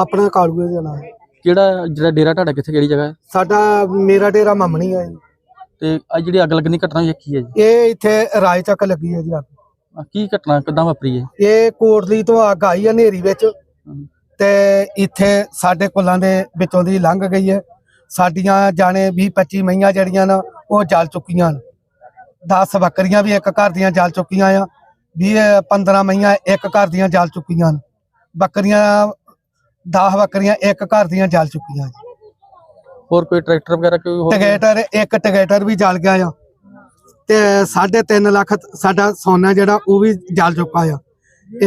ਆਪਣਾ ਕਾਲੂਏ ਦੇ ਨਾਂ ਕਿਹੜਾ ਜਿਹੜਾ ਡੇਰਾ ਤੁਹਾਡਾ ਕਿੱਥੇ ਕਿਹੜੀ ਜਗ੍ਹਾ ਹੈ? ਸਾਡਾ ਮੇਰਾ ਡੇਰਾ ਮਾਮਣੀ ਹੈ ਜੀ। ਤੇ ਆ ਜਿਹੜੀ ਅੱਗ ਲੱਗਣ ਦੀ ਘਟਨਾ ਹੋਈ ਕੀ ਹੈ ਜੀ? ਇਹ ਇੱਥੇ ਰਾਜ ਚੱਕ ਲੱਗੀ ਹੈ ਜੀ ਅੱਗ। ਆਹ ਕੀ ਘਟਨਾ ਕਿੱਦਾਂ ਵਾਪਰੀ ਹੈ? ਇਹ ਕੋਟਲੀ ਤੋਂ ਅੱਗ ਆਈ ਹੈ ਹਨੇਰੀ ਵਿੱਚ। ਤੇ ਇੱਥੇ ਸਾਡੇ ਕੁੱਲਾਂ ਦੇ ਵਿੱਚੋਂ ਦੀ ਲੰਘ ਗਈ ਹੈ। ਸਾਡੀਆਂ ਜਾਣੇ 20 25 ਮਈਆਂ ਜਿਹੜੀਆਂ ਨਾ ਉਹ ਜਲ ਚੁੱਕੀਆਂ ਨੇ 10 ਬੱਕਰੀਆਂ ਵੀ ਇੱਕ ਘਰ ਦੀਆਂ ਜਲ ਚੁੱਕੀਆਂ ਆ। 20 15 ਮਈਆਂ ਇੱਕ ਘਰ ਦੀਆਂ ਜਲ ਚੁੱਕੀਆਂ ਨੇ ਬੱਕਰੀਆਂ 10 ਬੱਕਰੀਆਂ ਇੱਕ ਘਰ ਦੀਆਂ ਜਲ ਚੁੱਕੀਆਂ ਨੇ ਹੋਰ ਕੋਈ ਟਰੈਕਟਰ ਵਗੈਰਾ ਕੋਈ ਹੋਰ ਟਿਕੇਟਰ ਇੱਕ ਟਿਕੇਟਰ ਵੀ ਜਲ ਗਿਆ ਆ। ਤੇ 3.5 ਲੱਖ ਸਾਡਾ ਸੋਨਾ ਜਿਹੜਾ ਉਹ ਵੀ ਜਲ ਚੁੱਕਾ ਆ।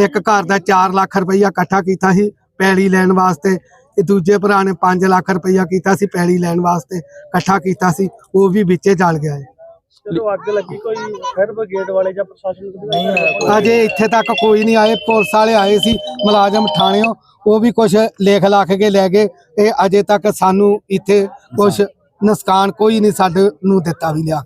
ਇੱਕ ਘਰ ਦਾ 4 ਲੱਖ ਰੁਪਈਆ ਇਕੱਠਾ ਕੀਤਾ ਸੀ ਪੈਲੀ ਲੈਣ ਵਾਸਤੇ ਤੇ ਦੂਜੇ ਭਰਾ ਨੇ 5 ਲੱਖ ਰੁਪਈਆ ਕੀਤਾ ਸੀ ਪੈਲੀ ਲੈਣ ਵਾਸਤੇ ਇਕੱਠਾ ਕੀਤਾ ਸੀ ਉਹ ਵੀ ਵਿੱਚੇ ਜਲ ਗਿਆ ਹੈ ਜਦੋਂ ਅੱਗ ਲੱਗੀ ਕੋਈ ਫਾਇਰ ਬ੍ਰਿਗੇਡ ਵਾਲੇ ਜਾਂ ਪ੍ਰਸ਼ਾਸਨ ਨਹੀਂ ਆਇਆ ਅਜੇ ਇੱਥੇ ਤੱਕ ਕੋਈ ਨਹੀਂ ਆਏ ਪੁਲਿਸ ਵਾਲੇ ਆਏ ਸੀ ਮੁਲਾਜ਼ਮ ਥਾਣਿਓਂ ਉਹ ਵੀ ਕੁਝ ਲੇਖ ਲੱਖ ਕੇ ਲੈ ਗਏ ਤੇ ਅਜੇ ਤੱਕ ਸਾਨੂੰ ਇੱਥੇ ਕੁਝ ਨੁਕਸਾਨ ਕੋਈ ਨਹੀਂ ਸਾਡੇ ਨੂੰ ਦਿੱਤਾ ਵੀ ਲਿਆ।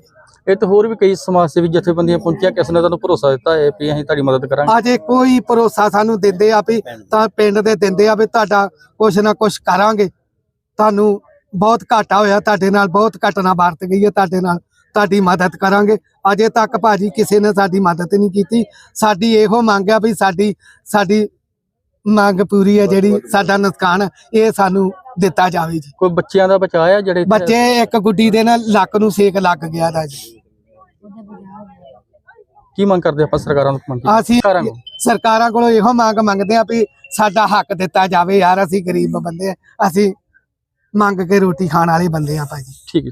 ਇਹ ਤਾਂ ਹੋਰ ਵੀ ਕਈ ਸਮਾਜ ਸੇਵੀ ਜਥੇਬੰਦੀਆਂ ਪਹੁੰਚਿਆ ਕਿਸ ਨੇ ਤੁਹਾਨੂੰ ਭਰੋਸਾ ਦਿੱਤਾ ਹੈ ਵੀ ਅਸੀਂ ਤੁਹਾਡੀ ਮਦਦ ਕਰਾਂਗੇ? ਅਜੇ ਕੋਈ ਭਰੋਸਾ ਸਾਨੂੰ ਦਿੰਦੇ ਆ ਵੀ ਤਾਂ ਪਿੰਡ ਦੇ ਦਿੰਦੇ ਆ ਵੀ ਤੁਹਾਡਾ ਕੁਛ ਨਾ ਕੁਛ ਕਰਾਂਗੇ। ਤੁਹਾਨੂੰ ਬਹੁਤ ਘਾਟਾ ਹੋਇਆ ਤੁਹਾਡੇ ਨਾਲ ਬਹੁਤ ਘਟਨਾ ਵਰਤ ਗਈ ਹੈ ਤੁਹਾਡੇ ਨਾਲ ਤੁਹਾਡੀ ਮਦਦ ਕਰਾਂਗੇ। ਅਜੇ ਤੱਕ ਭਾਜੀ ਕਿਸੇ ਨੇ ਸਾਡੀ ਮਦਦ ਨਹੀਂ ਕੀਤੀ। ਸਾਡੀ ਇਹੋ ਮੰਗ ਆ ਵੀ ਸਾਡੀ ਸਾਡੀ ਮੰਗ ਪੂਰੀ ਹੈ ਜਿਹੜੀ ਸਾਡਾ ਨੁਕਸਾਨ ਇਹ ਸਾਨੂੰ ਦਿੱਤਾ ਜਾਵੇ ਜੀ। ਕੋਈ ਬੱਚਿਆਂ ਦਾ ਬਚਾਅ ਆ ਜਿਹੜੇ ਬੱਚੇ ਇੱਕ ਗੁੱਡੀ ਦੇ ਨਾਲ ਲੱਕ ਨੂੰ ਸੇਕ ਲੱਗ ਗਿਆ ਦਾ ਜੀ। ਕੀ ਮੰਗ ਕਰਦੇ ਆਪਾਂ ਸਰਕਾਰਾਂ ਤੋਂ ਮੰਗ ਅਸੀਂ ਸਰਕਾਰਾਂ ਕੋਲ? ਇਹੋ ਮੰਗ ਮੰਗਦੇ ਆ ਵੀ ਸਾਡਾ ਹੱਕ ਦਿੱਤਾ ਜਾਵੇ। ਯਾਰ ਅਸੀਂ ਗਰੀਬ ਬੰਦੇ ਆ। ਅਸੀਂ ਮੰਗ ਕੇ ਰੋਟੀ ਖਾਣ ਵਾਲੇ ਬੰਦੇ ਆ ਭਾਜੀ। ਠੀਕ ਹੈ।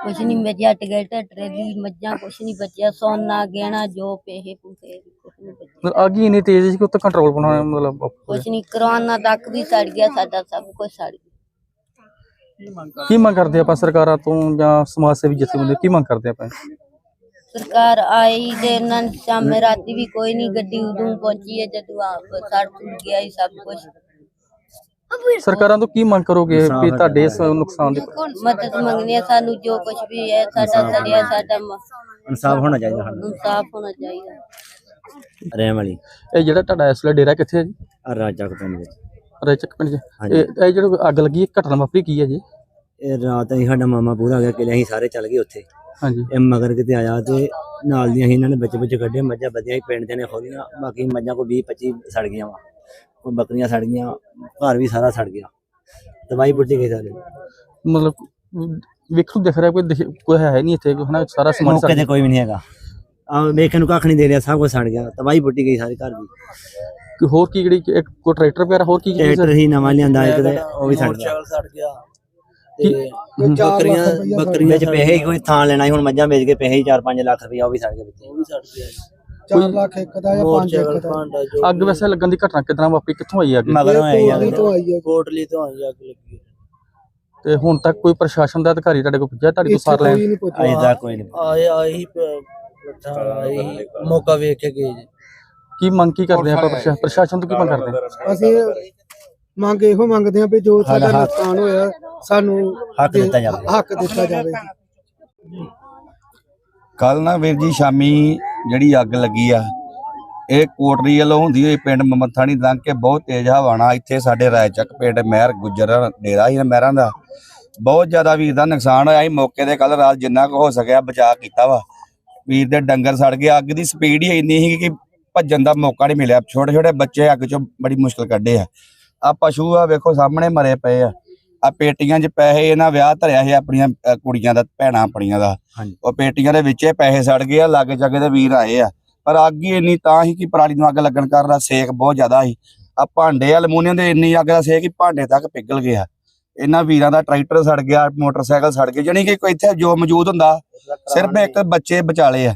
कुछ नहीं बचा टिकट ट्रेली मज्जा कुछ नहीं बचा सोना गहना जो पैसे पूसे कुछ नहीं बचा ਮਤਲਬ ਅੱਗ ਹੀ ਇੰਨੀ ਤੇਜ਼ ਸੀ ਕਿ ਉੱਤੇ ਕੰਟਰੋਲ ਬਣਾਉਣਾ ਮਤਲਬ ਔਖਾ ਹੋਇਆ। ਕੁਛ ਨਹੀਂ ਕਰੋਨਾ ਤੱਕ ਵੀ ਸੜ ਗਿਆ ਸਾਡਾ ਸਭ ਕੁਝ ਸੜ ਗਿਆ ਕੀ ਮੰਗ ਕਰਦੇ ਆਪਾਂ ਸਰਕਾਰਾਂ ਤੋਂ ਜਾਂ ਸਮਾਜ ਸੇਵੀ ਜਥੇਬੰਦੀ ਕੀ ਮੰਗ ਕਰਦੇ ਆਪਾਂ ਸਰਕਾਰ ਆਈ ਤੇ ਇਹਨਾਂ ਨੇ ਸ਼ਾਮੇ ਰਾਤੀ ਵੀ ਕੋਈ ਨਹੀਂ ਗੱਡੀ ਉਦੋਂ ਪਹੁੰਚੀ ਹੈ ਜਦੋਂ ਆਪ ਸੜ ਸੁੜ ਗਿਆ ਹੀ ਸਭ ਕੁਝ ਸਰਕਾਰਾਂ ਤੋਂ ਕੀ ਮੰਗ ਕਰੋਗੇ ਵੀ ਤੁਹਾਡੇ ਇਸ ਨੁਕਸਾਨ ਦੀ ਮਦਦ ਮੰਗਣੀ ਹੈ ਸਾਨੂੰ ਜੋ ਕੁਝ ਵੀ ਹੈ ਸਾਡਾ ਸੜਿਆ ਸਾਡਾ ਇਨਸਾਫ ਹੋਣਾ ਚਾਹੀਦਾ ਸਾਨੂੰ। ਇਨਸਾਫ ਹੋਣਾ ਚਾਹੀਦਾ। ਰਹਿਮ ਵਾਲੀ। ਇਹ ਜਿਹੜਾ ਤੁਹਾਡਾ ਇਸ ਵੇਲੇ ਡੇਰਾ ਕਿੱਥੇ ਹੈ ਜੀ? ਆ ਰਾਜਾ ਪਿੰਡ ਵਿੱਚ। ਰੇਚਕ ਪਿੰਡ ਹਾਂਜੀ। ਇਹ ਜਿਹੜਾ ਅੱਗ ਲੱਗੀ ਇਹ ਘਟਨਾ ਵਾਪਰੀ ਕੀ ਹੈ ਜੀ? ਇਹ ਰਾਤ ਅਸੀਂ ਸਾਡਾ ਮਾਮਾ ਪੂਰਾ ਆ ਗਿਆ ਕਿਲੇ ਅਸੀਂ ਸਾਰੇ ਚੱਲ ਗਏ ਉੱਥੇ। ਹਾਂਜੀ। ਇਹ ਮਗਰ ਕਿਤੇ ਆਇਆ ਤੇ ਨਾਲ ਦੀਆਂ ਅਸੀਂ ਇਹਨਾਂ ਨੇ ਬੱਚੇ ਬੱਚੇ ਕੱਢੇ ਮੱਝਾਂ ਵਧੀਆ ਪਿੰਡ ਦੇ ਨੇ ਖੋਲੀਆਂ ਬਾਕੀ ਮੱਝਾਂ ਕੋ 20 25 ਸੜ ਗਈਆਂ ਵਾ। ਬੱਕਰੀਆਂ ਸੜ ਗਈਆਂ ਘਰ ਵੀ ਸਾਰਾ ਸੜ ਗਿਆ। ਦਵਾਈ ਪੁੱਟੀ ਗਈ ਸਾਰੇ। ਮਤਲਬ ਵੇਖੋ ਦਿਖ ਰਿਹਾ ਕੋਈ ਦਿਖ- ਕੋਈ ਹੈ ਨਹੀਂ ਇੱਥੇ ਕੋਈ ਹਨਾ ਸਾਰਾ ਸਮਾਨ ਮੌਕੇ ਤੇ ਕੋਈ ਵੀ ਨਹੀਂ ਹੈਗਾ। ਆ ਵੇਖਣ ਨੂੰ ਕੱਖ ਨਹੀਂ ਦੇ ਰਿਹਾ ਸਭ ਕੁਝ ਸੜ ਗਿਆ। ਤਬਾਹੀ ਪੁੱਟੀ ਗਈ ਸਾਰੇ ਘਰ ਦੀ। ਕੋਈ ਹੋਰ ਕੀ ਜਿਹੜੀ ਇੱਕ ਕੋਈ ਟਰੈਕਟਰ ਵਗੈਰਾ ਹੋਰ ਕੀ ਕੀ ਟਰੈਕਟਰ ਹੀ ਨਵਾਂ ਲਿਆਂਦਾ ਇੱਕ ਤੇ ਉਹ ਵੀ ਸੜ ਗਿਆ। ਸੜ ਗਿਆ। ਕੀ- ਬੱਕਰੀਆਂ ਬੱਕਰੀਆਂ ਵਿੱਚ ਪੈਸੇ ਕੋਈ ਥਾਂ ਲੈਣਾ ਸੀ ਹੁਣ ਮੱਝਾਂ ਵੇਚ ਕੇ ਪੈਸੇ 4-5 ਲੱਖ ਰੁਪਇਆ ਉਹ ਵੀ ਸੜ ਗਏ ਵਿੱਚ। ਉਹ ਵੀ ਸੜ ਗਿਆ। 4 ਲੱਖ ਇੱਕ ਦਾ ਜਾਂ 5 ਇੱਕ ਦਾ। ਭਾਂਡਾ ਜੋ ਅੱਗ ਵੈਸੇ ਲੱਗਣ ਦੀ ਘਟਨਾ ਕਿਦਾਂ ਵਾਪਰੀ? ਕਿੱਥੋਂ ਆਈ ਅੱਗ? ਮਗਰੋਂ ਆਈ ਆ ਕੋਟਲੀ ਤੋਂ ਆਈ ਹੈ ਕੋਟਲੀ ਤੋਂ ਆਈ ਅੱਗ ਲੱਗੀ। ਤੇ ਹੁਣ ਤੱਕ ਕੋਈ ਪ੍ਰਸ਼ਾਸਨ ਦਾ ਅਧਿਕਾਰੀ ਤੁਹਾਡੇ ਕੋਲ ਪੁੱਜਿਆ? ਤੁਹਾਡੇ ਕੋਲ ਇੱਥੇ ਸਾਰ ਲੈਣ ਕੋਈ ਨਹੀਂ ਪੁੱਛਿਆ ਅਜੇ ਤੱਕ ਕੋਈ ਨਹੀਂ। ਆਏ ਆਏ ਹੀ ਪ- ਆਏ ਹੀ ਮੌਕਾ ਵੇਖ ਕੇ ਗਏ ਜੀ। ਕੀ ਮੰਗ ਕੀ ਕਰਦੇ ਆਪਾਂ? ਪ੍ਰਸ਼ਾਸਨ ਤੋਂ ਕੀ ਮੰਗ ਕਰਦੇ? ਅਸੀਂ ਮੰਗ ਇਹੋ ਮੰਗਦੇ ਆ ਵੀ ਜੋ ਸਾਡਾ ਨੁਕਸਾਨ ਹੋਇਆ ਸਾਨੂੰ ਹੱਕ ਦੇ- ਦਿੱਤਾ ਜਾਵੇ। ਹੱਕ ਦਿੱਤਾ ਜਾਵੇ। ਕੱਲ ਨਾ ਵੀਰ ਜੀ ਸ਼ਾਮੀ ਜਿਹੜੀ ਅੱਗ ਲੱਗੀ ਆ, ਇਹ ਕੋਟਰੀ ਵੱਲੋਂ ਹੁੰਦੀ ਹੋਈ ਪਿੰਡ ਮਮਥਾਣੀ ਲੰਘ ਕੇ ਬਹੁਤ ਤੇਜ਼ ਹਵਾ ਨਾਲ ਇੱਥੇ ਸਾਡੇ ਰਾਇਚੱਕ ਪਿੰਡ ਮਹਿਰ ਗੁੱਜਰ ਡੇਰਾ ਹੀ ਮਹਿਰਾਂ ਦਾ। ਬਹੁਤ ਜ਼ਿਆਦਾ ਵੀਰ ਦਾ ਨੁਕਸਾਨ ਹੋਇਆ ਸੀ, ਮੌਕੇ ਦੇ ਕੱਲ ਰਾਤ ਜਿੰਨਾ ਕੁ ਹੋ ਸਕਿਆ ਬਚਾਅ ਕੀਤਾ ਵਾ। ਵੀਰ ਦੇ ਡੰਗਰ ਸੜ ਗਏ, ਅੱਗ ਦੀ ਸਪੀਡ ਹੀ ਇੰਨੀ ਸੀ ਕਿ ਭੱਜਣ ਦਾ ਮੌਕਾ ਨਹੀਂ ਮਿਲਿਆ। ਛੋਟੇ ਛੋਟੇ ਬੱਚੇ ਅੱਗ ਚੋਂ ਬੜੀ ਮੁਸ਼ਕਲ ਕੱਢੇ ਆ। ਆ ਪਸ਼ੂ ਆ, ਵੇਖੋ ਸਾਹਮਣੇ ਮਰੇ ਪਏ ਆ। ਆ ਪੇਟੀਆਂ 'ਚ ਪੈਸੇ ਇਹਨਾਂ ਵਿਆਹ ਧਰਿਆ ਸੀ ਆਪਣੀਆਂ ਅ, ਕੁੜੀਆਂ ਦਾ ਭੈਣਾਂ ਆਪਣੀਆਂ ਦਾ। ਹਾਂਜੀ। ਉਹ ਪੇਟੀਆਂ ਦੇ ਵਿੱਚੇ ਪੈਸੇ ਸੜ ਗਏ ਆ ਲਾਗੇ ਜਾਗੇ ਦੇ ਵੀਰ ਆਏ ਆ। ਪਰ ਅੱਗ ਹੀ ਇੰਨੀ ਤਾਂ ਹੀ ਕਿ ਪਰਾਲੀ ਨੂੰ ਅੱਗ ਲੱਗਣ ਕਾਰਨ ਸੇਕ ਬਹੁਤ ਜ਼ਿਆਦਾ ਸੀ। ਆ ਭਾਂਡੇ ਅਲਮੂਨੀਅਮ ਦੇ ਇੰਨੀ ਅੱਗ ਦਾ ਸੇਕ ਕਿ ਭਾਂਡੇ ਤੱਕ ਪਿਘਲ ਗਿਆ ਇਹਨਾਂ ਵੀਰਾਂ ਦਾ ਟਰੈਕਟਰ ਸੜ ਗਿਆ ਮੋਟਰਸਾਈਕਲ ਸੜ ਗਏ ਜਾਣੀ ਕਿ ਕੋਈ ਇੱਥੇ ਜੋ ਮੌਜੂਦ ਹੁੰਦਾ ਸਿਰਫ ਇੱਕ ਬੱਚੇ ਬਚਾਲੇ ਆ।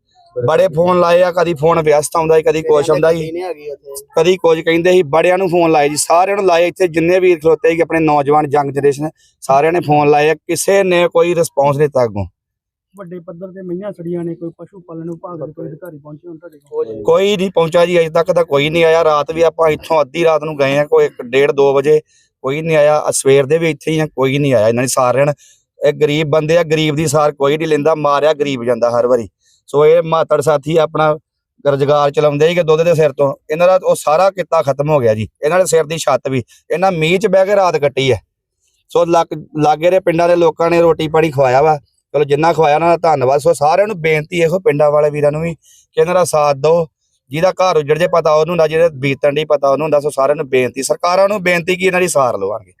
ਬੜੇ ਫੋਨ ਲਾਏ ਆ ਕਦੀ ਫੋਨ ਵਿਅਸਤ ਆਉਂਦਾ ਸੀ ਕਦੀ ਕੁਛ ਆਉਂਦਾ ਸੀ। ਕਦੀ ਕੁਝ ਕਹਿੰਦੇ ਸੀ ਬੜਿਆਂ ਨੂੰ ਫੋਨ ਲਾਏ ਜੀ ਸਾਰਿਆਂ ਨੂੰ ਲਾਏ ਇੱਥੇ ਜਿੰਨੇ ਵੀਰ ਖਲੋਤੇ ਸੀ ਆਪਣੇ ਨੌਜਵਾਨ ਜੰਗ ਜਨਰੇਸ਼ਨ ਸਾਰਿਆਂ ਨੇ ਫੋਨ ਲਾਏ ਆ, ਕਿਸੇ ਨੇ ਕੋਈ ਰਿਸਪੌਂਸ ਨਹੀਂ ਦਿੱਤਾ ਅੱਗੋਂ। ਵੱਡੇ ਪੱਧਰ ਤੇ ਮਈਆਂ ਸੜੀਆਂ ਨੇ ਕੋਈ ਪਸ਼ੂ ਪਾਲਣ ਵਿਭਾਗ ਦੇ ਕੋਈ ਅਧਿਕਾਰੀ ਪਹੁੰਚੇ ਹੋਣ ਤੁਹਾਡੇ ਕੋਲ? ਕੋਈ ਨਹੀਂ। ਪਹੁੰਚਾ ਜੀ ਅਜੇ ਤੱਕ ਤਾਂ ਕੋਈ ਨਹੀਂ ਆਇਆ ਰਾਤ ਵੀ ਆਪਾਂ ਇੱਥੋਂ ਅੱਧੀ ਰਾਤ ਨੂੰ ਗਏ ਆ ਕੋਈ 1:30 2 ਵਜੇ ਕੋਈ ਨਹੀਂ ਆਇਆ ਸਵੇਰ ਦੇ ਵੀ ਇੱਥੇ ਹੀ ਆ ਕੋਈ ਨਹੀਂ ਆਇਆ ਇਹਨਾਂ ਦੀ ਸਾਰਿਆਂ ਨੇ ਇਹ ਗਰੀਬ ਬੰਦੇ ਆ ਗਰੀਬ ਦੀ ਸਾਰ ਕੋਈ ਨਹੀਂ ਲੈਂਦਾ ਮਾਰਿਆ ਗਰੀਬ ਜਾਂਦਾ ਹਰ ਵਾਰੀ। ਸੋ ਇਹ ਮਾਤੜ ਸਾਥੀ ਆਪਣਾ ਰੁਜ਼ਗਾਰ ਚਲਾਉਂਦੇ ਹੀ ਦੁੱਧ ਦੇ ਸਿਰ ਤੋਂ। ਇਹਨਾਂ ਦਾ ਉਹ ਸਾਰਾ ਕਿੱਤਾ ਖਤਮ ਹੋ ਗਿਆ ਜੀ। ਇਹਨਾਂ ਦੇ ਸਿਰ ਦੀ ਛੱਤ ਵੀ। ਇਹਨਾਂ ਮੀਂਹ 'ਚ ਬਹਿ ਕੇ ਰਾਤ ਕੱਟੀ ਹੈ। ਸੋ ਲਾਗੇ ਦੇ ਪਿੰਡਾਂ ਦੇ ਲੋਕਾਂ ਨੇ ਰੋਟੀ ਪਾਣੀ ਖਵਾਇਆ ਵਾ। ਚਲੋ ਜਿੰਨਾ ਖਵਾਇਆ ਉਹਨਾਂ ਦਾ ਧੰਨਵਾਦ। ਸੋ ਸਾਰਿਆਂ ਨੂੰ ਬੇਨਤੀ ਇਹੋ ਪਿੰਡਾਂ ਵਾਲੇ ਵੀਰਾਂ ਨੂੰ ਵੀ ਕਿ ਇਹਨਾਂ ਦਾ ਸਾਥ ਦਿਓ। ਜਿਹਦਾ ਘਰ ਉਜੜ ਜੇ ਪਤਾ ਉਹਨੂੰ ਹੁੰਦਾ ਜਿਹੜੇ ਬੀਤਣ ਦੀ ਪਤਾ ਉਹਨੂੰ ਹੁੰਦਾ, ਸੋ ਸਾਰਿਆਂ ਨੂੰ ਬੇਨਤੀ। ਸਰਕਾਰਾਂ ਨੂੰ ਬੇਨਤੀ ਕਿ ਇਹਨਾਂ ਦੀ ਸਾਰ ਲਵਾਂਗੇ।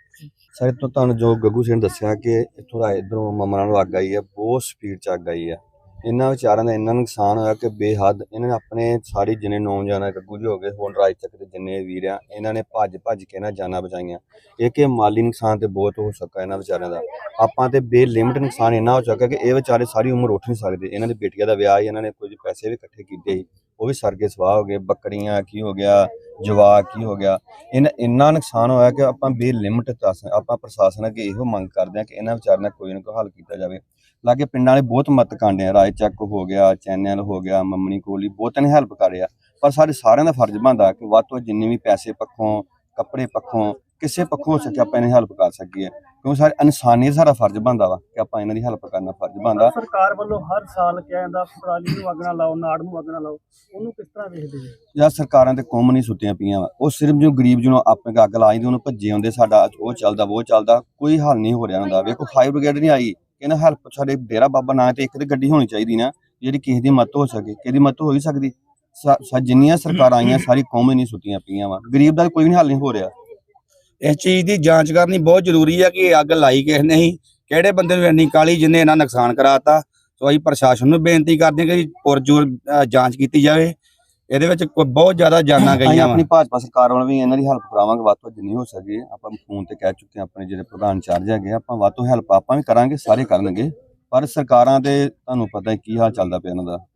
ਸਰ ਤੋਂ ਤੁਹਾਨੂੰ ਜੋ ਗੱਗੂ ਸਿੰਘ ਨੇ ਦੱਸਿਆ ਕਿ ਇੱਥੋਂ ਦਾ ਇਧਰੋਂ ਮਮਰਾ ਨੂੰ ਅੱਗ ਆਈ ਹੈ, ਬਹੁਤ ਸਪੀਡ ਚ ਅੱਗ ਆਈ ਹੈ। ਇਹਨਾਂ ਵਿਚਾਰਿਆਂ ਦਾ ਇੰਨਾ ਨੁਕਸਾਨ ਹੋਇਆ ਕਿ ਬੇਹੱਦ ਇਹਨਾਂ ਨੇ ਆਪਣੇ ਸਾਰੇ ਜਿੰਨੇ ਨੌਜਵਾਨ ਗੱਗੂ ਜੀ ਹੋ ਗਏ ਹੁਣ ਰਾਜ ਤੱਕ ਦੇ ਜਿੰਨੇ ਵੀਰ ਆ ਇਹਨਾਂ ਨੇ ਭੱਜ ਭੱਜ ਕੇ ਨਾ ਜਾਨਾਂ ਬਚਾਈਆਂ। ਇਹ ਕਿ ਮਾਲੀ ਨੁਕਸਾਨ ਤੇ ਬਹੁਤ ਹੋ ਸਕਾ ਇਹਨਾਂ ਵਿਚਾਰਿਆਂ ਦਾ। ਆਪਾਂ ਤੇ ਬੇਲਿਮਟ ਨੁਕਸਾਨ ਇੰਨਾ ਹੋ ਚੁੱਕਾ ਕਿ ਇਹ ਵਿਚਾਰੇ ਸਾਰੀ ਉਮਰ ਉੱਠ ਨਹੀਂ ਸਕਦੇ। ਇਹਨਾਂ ਦੀ ਬੇਟੀਆਂ ਦਾ ਵਿਆਹ ਸੀ, ਇਹਨਾਂ ਨੇ ਕੁਝ ਪੈਸੇ ਵੀ ਇਕੱਠੇ ਕੀਤੇ ਸੀ। ਉਹ ਵੀ ਸਰ ਕੇ ਸਵਾਹ ਹੋ ਗਏ ਬੱਕਰੀਆਂ ਕੀ ਹੋ ਗਿਆ ਜਵਾਕ ਕੀ ਹੋ ਗਿਆ। ਇਹਨਾਂ ਇੰਨਾ ਨੁਕਸਾਨ ਹੋਇਆ ਕਿ ਆਪਾਂ ਬੇਲਿਮਟ ਦੱਸ ਆਪਾਂ ਪ੍ਰਸ਼ਾਸਨ ਅੱਗੇ ਇਹੋ ਮੰਗ ਕਰਦੇ ਹਾਂ ਕਿ ਇਹਨਾਂ ਵਿਚਾਰਿਆਂ ਦਾ ਕੋਈ ਨਾ ਕੋਈ ਹੱਲ ਕੀਤਾ ਜਾਵੇ। ਲਾਗੇ ਪਿੰਡਾਂ ਵਾਲੇ ਬਹੁਤ ਮਤ ਕਾਂਡੇ ਆ। ਰਾਏ ਚੱਕ ਹੋ ਗਿਆ ਚੈਨਲ ਹੋ ਗਿਆ ਮੰਮਣੀ ਕੋਲੀ ਬਹੁਤਾਂ ਨੇ ਹੈਲਪ ਕਰਿਆ ਪਰ ਸਾਡੇ ਸਾਰਿਆਂ ਦਾ ਫਰਜ਼ ਬਣਦਾ ਕਿ ਵੱਧ ਤੋਂ ਜਿੰਨੀ ਵੀ ਪੈਸੇ ਪੱਖੋਂ ਕੱਪੜੇ ਪੱਖੋਂ ਕਿਸੇ ਪੱਖੋਂ ਹੋ ਸਕੇ ਆਪਾਂ ਇਹਨਾਂ ਹੈਲਪ ਕਰ ਸਕੀਏ। ਕਿਉਂਕਿ ਸਾਰੇ ਇਨਸਾਨੀਅਤ ਸਾਡਾ ਫਰਜ਼ ਬਣਦਾ ਵਾ ਕਿ ਆਪਾਂ ਇਹਨਾਂ ਦੀ ਹੈਲਪ ਕਰਨਾ ਫਰਜ਼ ਬਣਦਾ। ਸਰਕਾਰ ਵੱਲੋਂ ਹਰ ਸਾਲ ਕਿਹਾ ਜਾਂਦਾ ਪਰਾਲੀ ਨੂੰ ਅੱਗ ਨਾ ਲਾਓ ਨਾੜ ਨੂੰ ਅੱਗ ਨਾ ਲਾਓ। ਉਹਨੂੰ ਕਿਸ ਤਰ੍ਹਾਂ ਵੇਖਦੇ ਹੋ? ਜਾਂ ਸਰਕਾਰਾਂ ਤੇ ਕੌਮ ਨਹੀਂ ਸੁੱਤੀਆਂ ਪਈਆਂ ਵਾ। ਉਹ ਸਿਰਫ ਜੋ ਗਰੀਬ ਜਿਹਨੂੰ ਆਪਣੇ ਅੱਗ ਲਾ ਜਾਂਦੇ ਉਹਨੂੰ ਭੱਜੇ ਆਉਂਦੇ ਸਾਡਾ ਉਹ ਚੱਲਦਾ ਉਹ ਚੱਲਦਾ ਕੋਈ ਹੱਲ ਨਹੀਂ ਹੋ ਰਿਹਾ ਹੁੰਦਾ। ਵੇਖੋ ਫਾਇਰ ਬ੍ਰਿਗੇਡ ਨਹੀਂ ਆਈ। ਇਹਨਾਂ ਹੈਲਪ ਸਾਡੇ ਡੇਰਾ ਬਾਬਾ ਨਾਂ ਤੇ ਇੱਕ ਤੇ ਗੱਡੀ ਹੋਣੀ ਚਾਹੀਦੀ ਨਾ, ਜਿਹੜੀ ਕਿਸੇ ਦੀ ਮਦਦ ਹੋ ਸਕੇ, ਕਿਸੇ ਦੀ ਮਦਦ ਹੋ ਹੀ ਸਕਦੀ। ਜਿੰਨੀਆਂ ਸਰਕਾਰਾਂ ਆਈਆਂ, ਸਾਰੀ ਕੌਮ ਹੀ ਨਹੀਂ ਸੁੱਤੀਆਂ ਪਈਆਂ ਵਾ। ਗਰੀਬ ਦਾ ਕੋਈ ਵੀ ਹੱਲ ਨਹੀਂ ਹੋ ਰਿਹਾ। ਇਸ ਚੀਜ਼ ਦੀ ਜਾਂਚ ਕਰਨੀ ਬਹੁਤ ਜ਼ਰੂਰੀ ਹੈ ਕਿ ਅੱਗ ਲਾਈ ਕਿਸ ਨੇ ਸੀ ਕਿਹੜੇ ਬੰਦੇ ਨੂੰ ਇੰਨੀ ਕਾਲੀ ਜਿਹਨੇ ਇਹਨਾਂ ਨੁਕਸਾਨ ਕਰਾਤਾ। ਸੋ ਅਸੀਂ ਪ੍ਰਸ਼ਾਸਨ ਨੂੰ ਬੇਨਤੀ ਕਰਦੇ ਹਾਂ ਕਿ ਪੁਰਜੋਰ ਜਾਂਚ ਕੀਤੀ ਜਾਵੇ। ਇਹਦੇ ਵਿੱਚ ਕੋਈ ਬਹੁਤ ਜ਼ਿਆਦਾ ਜਾਨਾਂ ਗਈਆਂ ਵਾ। ਆਪਣੀ ਭਾਜਪਾ ਸਰਕਾਰ ਵੱਲ ਵੀ ਇਹਨਾਂ ਦੀ ਹੈਲਪ ਕਰਾਵਾਂਗੇ ਵੱਧ ਤੋਂ ਜਿੰਨੀ ਹੋ ਸਕੇ। ਆਪਾਂ ਫੋਨ ਤੇ ਕਹਿ ਚੁੱਕੇ ਆਪਣੇ ਜਿਹੜੇ ਪ੍ਰਧਾਨ ਚਾਰਜ ਹੈਗੇ ਆਪਾਂ ਵੱਧ ਤੋਂ ਹੈਲਪ ਆਪਾਂ ਵੀ ਕਰਾਂਗੇ ਸਾਰੇ ਕਰਨਗੇ। ਪਰ ਸਰਕਾਰਾਂ ਤੇ ਤੁਹਾਨੂੰ ਪਤਾ ਹੈ ਕੀ ਹਾਲ ਚੱਲਦਾ ਪਿਆ ਇਹਨਾਂ ਦਾ।